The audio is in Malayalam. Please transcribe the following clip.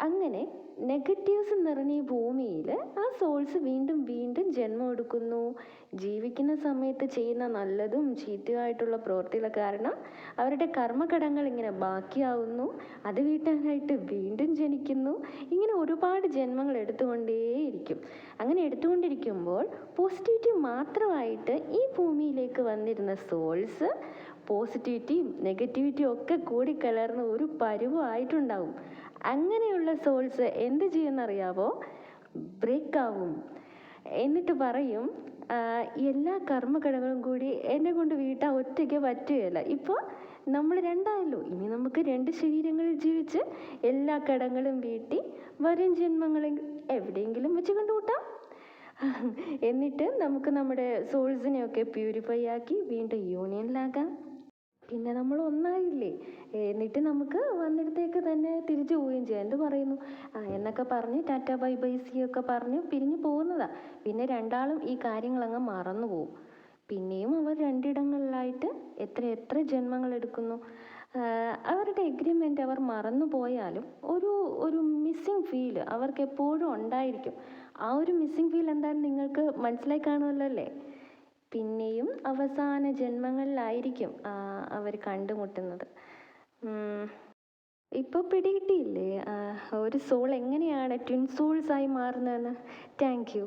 അങ്ങനെ നെഗറ്റീവ്സ് നിറഞ്ഞ ഈ ഭൂമിയിൽ ആ സോൾസ് വീണ്ടും വീണ്ടും ജന്മം എടുക്കുന്നു. ജീവിക്കുന്ന സമയത്ത് ചെയ്യുന്ന നല്ലതും ചീത്തയുമായിട്ടുള്ള പ്രവൃത്തികൾ കാരണം അവരുടെ കർമ്മഘടങ്ങൾ ഇങ്ങനെ ബാക്കിയാവുന്നു. അത് വീട്ടാനായിട്ട് വീണ്ടും ജനിക്കുന്നു. ഇങ്ങനെ ഒരുപാട് ജന്മങ്ങൾ എടുത്തുകൊണ്ടേയിരിക്കും. അങ്ങനെ എടുത്തുകൊണ്ടിരിക്കുമ്പോൾ പോസിറ്റിവിറ്റി മാത്രമായിട്ട് ഈ ഭൂമിയിലേക്ക് വന്നിരുന്ന സോൾസ് പോസിറ്റിവിറ്റിയും നെഗറ്റിവിറ്റിയും ഒക്കെ കൂടി കലർന്ന് ഒരു പരുവമായിട്ടുണ്ടാവും അങ്ങനെയുള്ള സോൾസ് എന്ത് ബ്രേക്ക് ആവും എന്നിട്ട് പറയും "ആ, എല്ലാ കർമ്മഘടകളും കൂടി എന്നെ കൊണ്ട് വീട്ടാൻ ഒറ്റയ്ക്ക് പറ്റുകയില്ല. ഇപ്പോൾ നമ്മൾ രണ്ടായല്ലോ. ഇനി നമുക്ക് രണ്ട് ശരീരങ്ങളിൽ ജീവിച്ച് എല്ലാ കടങ്ങളും വീട്ടി വരും ജന്മങ്ങളിൽ എവിടെയെങ്കിലും വെച്ച് കണ്ടുകൂട്ടാം എന്നിട്ട് നമുക്ക് നമ്മുടെ സോൾസിനെയൊക്കെ പ്യൂരിഫൈ ആക്കി വീണ്ടും യൂണിയനിലാകാം പിന്നെ നമ്മൾ ഒന്നായില്ലേ? എന്നിട്ട് നമുക്ക് വന്നിടത്തേക്ക് തന്നെ തിരിച്ചു പോവുകയും ചെയ്യാം. എന്ത് പറയുന്നു? എന്നൊക്കെ പറഞ്ഞ് ടാറ്റ ബൈ ബൈ സി ഒക്കെ പറഞ്ഞ് പിരിഞ്ഞു പോകുന്നതാ. പിന്നെ രണ്ടാളും ഈ കാര്യങ്ങളങ്ങ് മറന്നു പോകും പിന്നെയും അവർ രണ്ടിടങ്ങളിലായിട്ട് എത്ര എത്ര ജന്മങ്ങൾ എടുക്കുന്നു. അവരുടെ എഗ്രിമെന്റ് അവർ മറന്നു പോയാലും ഒരു ഒരു മിസ്സിങ് ഫീൽ അവർക്ക് എപ്പോഴും ഉണ്ടായിരിക്കും. ആ ഒരു മിസ്സിങ് ഫീൽ എന്തായാലും നിങ്ങൾക്ക് മനസ്സിലായി കാണുമല്ലോ അല്ലേ? പിന്നെയും അവസാന ജന്മങ്ങളിലായിരിക്കും അവർ കണ്ടുമുട്ടുന്നത്. ഇപ്പോൾ പിടികിട്ടിയില്ലേ? ഒരു സോൾ എങ്ങനെയാണ്? ട്വിൻ സോൾസ് ആയി മാറുന്നതെന്ന്? Thank you.